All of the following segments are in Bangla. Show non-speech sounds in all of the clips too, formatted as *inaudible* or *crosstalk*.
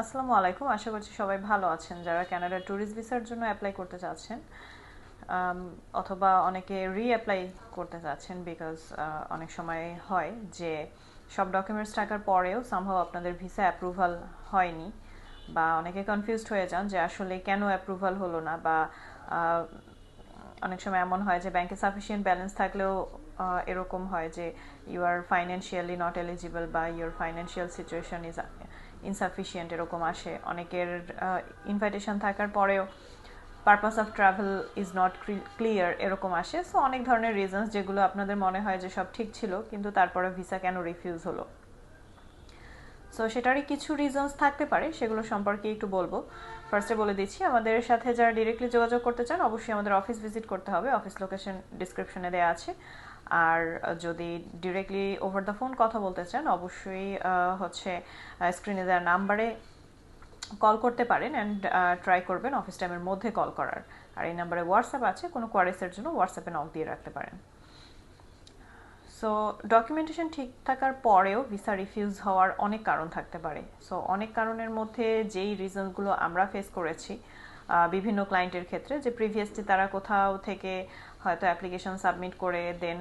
আসসালামু আলাইকুম। আশা করছি সবাই ভালো আছেন। যারা কানাডা ট্যুরিস্ট ভিসার জন্য অ্যাপ্লাই করতে চাচ্ছেন অথবা অনেকে রি অ্যাপ্লাই করতে চাচ্ছেন বিকজ অনেক সময় হয় যে সব ডকুমেন্টস থাকার পরেও সম্ভব আপনাদের ভিসা অ্যাপ্রুভাল হয়নি বা অনেকে কনফিউজড হয়ে যান যে আসলে কেন অ্যাপ্রুভাল হলো না বা অনেক সময় এমন হয় যে ব্যাংকে সাফিসিয়েন্ট ব্যালেন্স থাকলেও এরকম হয় যে you are financially not eligible বা your financial situation is insufficient এরকম আসে। অনেকের ইনভাইটেশন থাকার পরেও purpose of travel is not clear এরকম আসে। সো অনেক ধরনের রিজনস যেগুলো আপনাদের মনে হয় যে সব ঠিক ছিল, কিন্তু তারপরে ভিসা কেন রিফিউজ হলো? সো সেটারই কিছু রিজনস থাকতে পারে, সেগুলো সম্পর্কে একটু বলব। ফার্স্টে বলে দিচ্ছি, আমাদের সাথে যারা ডিরেক্টলি যোগাযোগ করতে চান, অবশ্যই আমাদের অফিস ভিজিট করতে হবে। অফিস লোকেশন ডিসক্রিপশনে দেওয়া আছে। আর যদি ডিরেক্টলি ওভার দ্য ফোন কথা বলতে চান, অবশ্যই হচ্ছে স্ক্রিনে দেওয়ার নাম্বারে কল করতে পারেন অ্যান্ড ট্রাই করবেন অফিস টাইমের মধ্যে কল করার। আর এই নাম্বারে হোয়াটসঅ্যাপ আছে, কোনো কোয়ারিসের জন্য হোয়াটসঅ্যাপে নক দিয়ে রাখতে পারেন। সো ডকুমেন্টেশন ঠিক থাকার পরেও ভিসা রিফিউজ হওয়ার অনেক কারণ থাকতে পারে। সো অনেক কারণের মধ্যে যেই রিজনগুলো আমরা ফেস করেছি বিভিন্ন ক্লায়েন্টের ক্ষেত্রে যে প্রিভিয়াসলি তারা কোথাও থেকে হয়তো অ্যাপ্লিকেশন সাবমিট করে দেন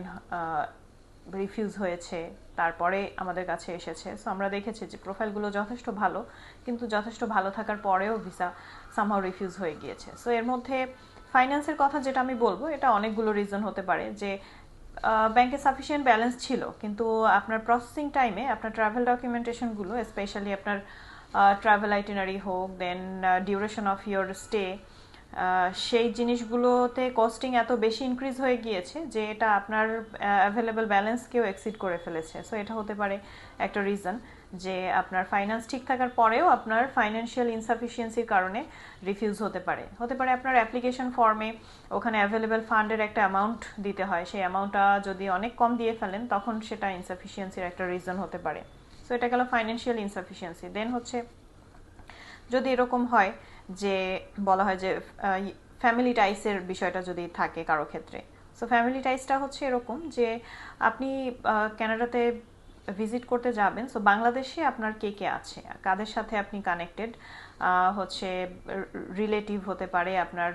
রিফিউজ হয়েছে, তারপরে আমাদের কাছে এসেছে। সো আমরা দেখেছি যে প্রোফাইলগুলো যথেষ্ট ভালো, কিন্তু যথেষ্ট ভালো থাকার পরেও ভিসা সামহাও রিফিউজ হয়ে গিয়েছে। সো এর মধ্যে ফাইন্যান্সের কথা যেটা আমি বলব, এটা অনেকগুলো রিজন হতে পারে যে ব্যাংকে সাফিসিয়েন্ট ব্যালেন্স ছিল, কিন্তু আপনার প্রসেসিং টাইমে আপনার ট্রাভেল ডকুমেন্টেশনগুলো স্পেশালি আপনার ট্রাভেল আইটিনারি হোক then duration of your stay সেই জিনিসগুলোতে কস্টিং এত বেশি ইনক্রিজ হয়ে গিয়েছে যে এটা আপনার অ্যাভেলেবল ব্যালেন্সকেও এক্সিড করে ফেলেছে। সো এটা হতে পারে একটা রিজন যে আপনার ফাইন্যান্স ঠিক থাকার পরেও আপনার ফাইন্যান্সিয়াল ইনসাফিসিয়েন্সির কারণে রিফিউজ হতে পারে। হতে পারে আপনার অ্যাপ্লিকেশন ফর্মে ওখানে অ্যাভেলেবেল ফান্ডের একটা অ্যামাউন্ট দিতে হয়। সেই অ্যামাউন্টটা যদি অনেক কম দিয়ে ফেলেন, তখন সেটা ইনসাফিসিয়েন্সির একটা রিজন হতে পারে। এটা গেল ফাইন্যান্সিয়াল ইনসাফিসিয়েন্সি দেন হচ্ছে, যদি এরকম হয় যে, বলা হয় যে ফ্যামিলি টাইসের বিষয়টা যদি থাকে কারও ক্ষেত্রে। সো ফ্যামিলি টাইসটা হচ্ছে এরকম যে, আপনি ক্যানাডাতে ভিজিট করতে যাবেন। সো বাংলাদেশে আপনার কে কে আছে? কাদের সাথে আপনি কানেক্টেড হচ্ছে রিলেটিভ হতে পারে, আপনার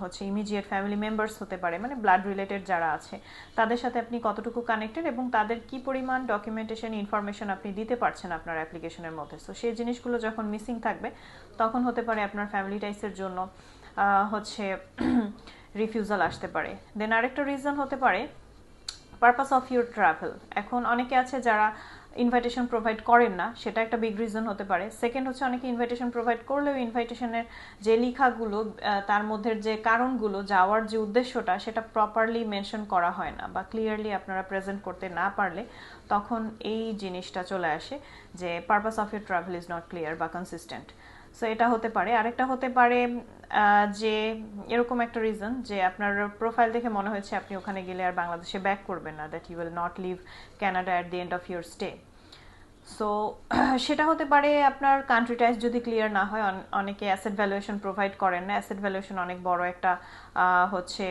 হচ্ছে ইমিডিয়েট ফ্যামিলি মেম্বার্স হতে পারে মানে ব্লাড রিলেটেড যারা আছে, তাদের সাথে আপনি কতটুকু কানেক্টেড এবং তাদের কি পরিমাণ ডকুমেন্টেশন ইনফরমেশন আপনি দিতে পারছেন আপনার অ্যাপ্লিকেশনের মধ্যে? সো সেই জিনিসগুলো যখন মিসিং থাকবে, তখন হতে পারে আপনার ফ্যামিলি টাইসের জন্য হচ্ছে *coughs* রিফিউজাল আসতে পারে। দেন আরেকটা রিজন হতে পারে পারপাস অফ ইউর ট্রাভেল এখন অনেকে আছে যারা ইনভাইটেশন প্রোভাইড করেন না, সেটা একটা বিগ রিজন হতে পারে। সেকেন্ড হচ্ছে অনেকে ইনভাইটেশন প্রোভাইড করলেও ইনভাইটেশনের যে লেখাগুলো তার মধ্যে যে কারণগুলো, যাওয়ার যে উদ্দেশ্যটা, সেটা প্রপারলি মেনশন করা হয় না বা ক্লিয়ারলি আপনারা প্রেজেন্ট করতে না পারলে তখন এই জিনিসটা চলে আসে যে purpose of your travel is not clear বা কনসিস্টেন্ট সো এটা হতে পারে। আরেকটা হতে পারে যে এরকম একটা রিজন যে আপনার প্রোফাইল দেখে মনে হয়েছে আপনি ওখানে গেলে আর বাংলাদেশে ব্যাক করবেন না that you will not leave Canada at the end of your stay so সেটা হতে পারে আপনার কান্ট্রি টাইজ যদি ক্লিয়ার না হয় অনেকে অ্যাসেট ভ্যালুয়েশন প্রোভাইড করেন না। অ্যাসেট ভ্যালুয়েশন অনেক বড় একটা হচ্ছে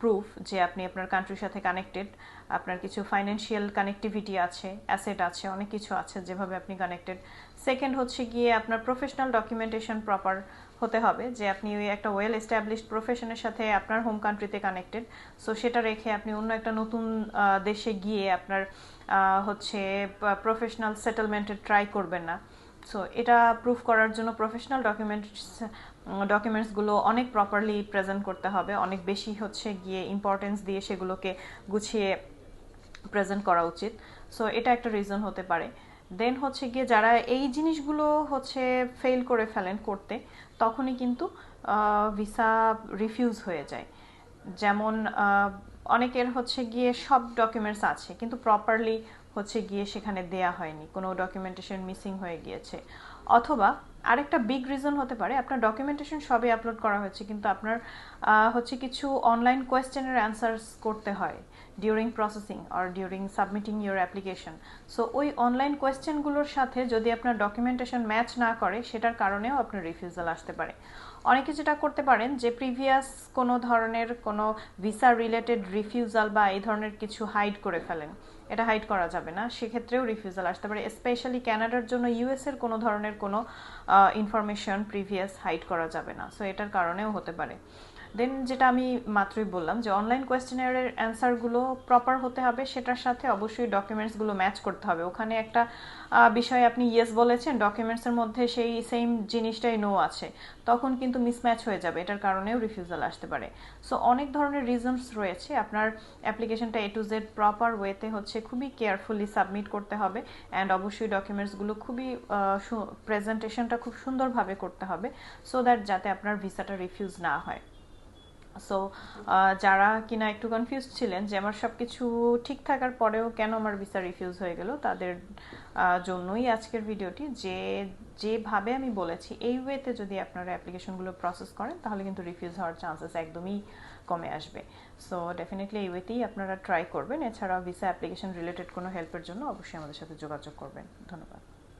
প্রুফ যে আপনি আপনার কান্ট্রির সাথে কানেক্টেড আপনার কিছু ফাইন্যান্সিয়াল কানেক্টিভিটি আছে অ্যাসেট আছে, অনেক কিছু আছে যেভাবে আপনি কানেক্টেড সেকেন্ড হচ্ছে গিয়ে আপনার প্রফেশনাল ডকুমেন্টেশন প্রপার হতে হবে যে আপনি ওই একটা ওয়েল এস্টাবলিশড প্রফেশনের সাথে আপনার হোম কান্ট্রিতে কানেক্টেড সো সেটা রেখে আপনি অন্য একটা নতুন দেশে গিয়ে আপনার হচ্ছে প্রফেশনাল সেটেলমেন্টের ট্রাই করবেন না। সো এটা প্রুফ করার জন্য প্রফেশনাল ডকুমেন্টস ডকুমেন্টসগুলো অনেক প্রপারলি প্রেজেন্ট করতে হবে। অনেক বেশি হচ্ছে গিয়ে ইম্পর্টেন্স দিয়ে সেগুলোকে গুছিয়ে প্রেজেন্ট করা উচিত। সো এটা একটা রিজন হতে পারে। দেন হচ্ছে গিয়ে যারা এই জিনিসগুলো হচ্ছে ফেল করে ফেলেন করতে, তখনই কিন্তু ভিসা রিফিউজ হয়ে যায়। যেমন অনেকের হচ্ছে গিয়ে সব ডকুমেন্টস আছে, কিন্তু প্রপারলি হচ্ছে গিয়ে সেখানে দেয়া হয়নি, কোনো ডকুমেন্টেশন মিসিং হয়ে গিয়েছে। অথবা আরেকটা বিগ রিজন হতে পারে, আপনার ডকুমেন্টেশন সবই আপলোড করা হয়েছে, কিন্তু আপনার হচ্ছে কিছু অনলাইন কোয়েশ্চেনের অ্যান্সার্স করতে হয় during processing R during submitting your application so ওই অনলাইন কোয়েশ্চেনগুলোর সাথে যদি আপনার ডকুমেন্টেশন ম্যাচ না করে, সেটার কারণেও আপনার রিফিউজাল আসতে পারে। অনেকে যেটা করতে পারেন যে প্রিভিয়াস কোনো ধরনের কোনো ভিসা রিলেটেড রিফিউজাল বা এই ধরনের কিছু হাইড করে ফেলেন। এটা হাইড করা যাবে না। সেক্ষেত্রেও রিফিউজাল আসতে পারে। স্পেশালি ক্যানাডার জন্য ইউএস এর কোনো ধরনের কোনো ইনফরমেশন প্রিভিয়াস হাইড করা যাবে না। সো এটার কারণেও হতে পারে। দেন যেটা আমি মাত্রই বললাম যে অনলাইন কোয়েশ্চেনারের অ্যান্সারগুলো প্রপার হতে হবে। সেটার সাথে অবশ্যই ডকুমেন্টসগুলো ম্যাচ করতে হবে। ওখানে একটা বিষয়ে আপনি ইয়েস বলেছেন ডকুমেন্টসের মধ্যে সেই সেম জিনিসটাই নো আছে। তখন কিন্তু মিসম্যাচ হয়ে যাবে। এটার কারণেও রিফিউজাল আসতে পারে। সো অনেক ধরনের রিজনস রয়েছে। আপনার অ্যাপ্লিকেশনটা এ টু জেড প্রপার ওয়েতে হচ্ছে খুবই কেয়ারফুলি সাবমিট করতে হবে অ্যান্ড অবশ্যই ডকুমেন্টসগুলো খুবই প্রেজেন্টেশনটা খুব সুন্দরভাবে করতে হবে সো দ্যাট যাতে আপনার ভিসাটা রিফিউজ না হয়। সো যারা কিনা একটু কনফিউজ ছিলেন যে আমার সব কিছু ঠিক থাকার পরেও কেন আমার ভিসা রিফিউজ হয়ে গেল, তাদের জন্যই আজকের ভিডিওটি যে যেভাবে আমি বলেছি, এই ওয়েতে যদি আপনারা অ্যাপ্লিকেশনগুলো প্রসেস করেন, তাহলে কিন্তু রিফিউজ হওয়ার চান্সেস একদমই কমে আসবে। সো ডেফিনেটলি এই ওয়েতেই আপনারা ট্রাই করবেন। এছাড়াও ভিসা অ্যাপ্লিকেশন রিলেটেড কোনো হেল্পের জন্য অবশ্যই আমাদের সাথে যোগাযোগ করবেন। ধন্যবাদ।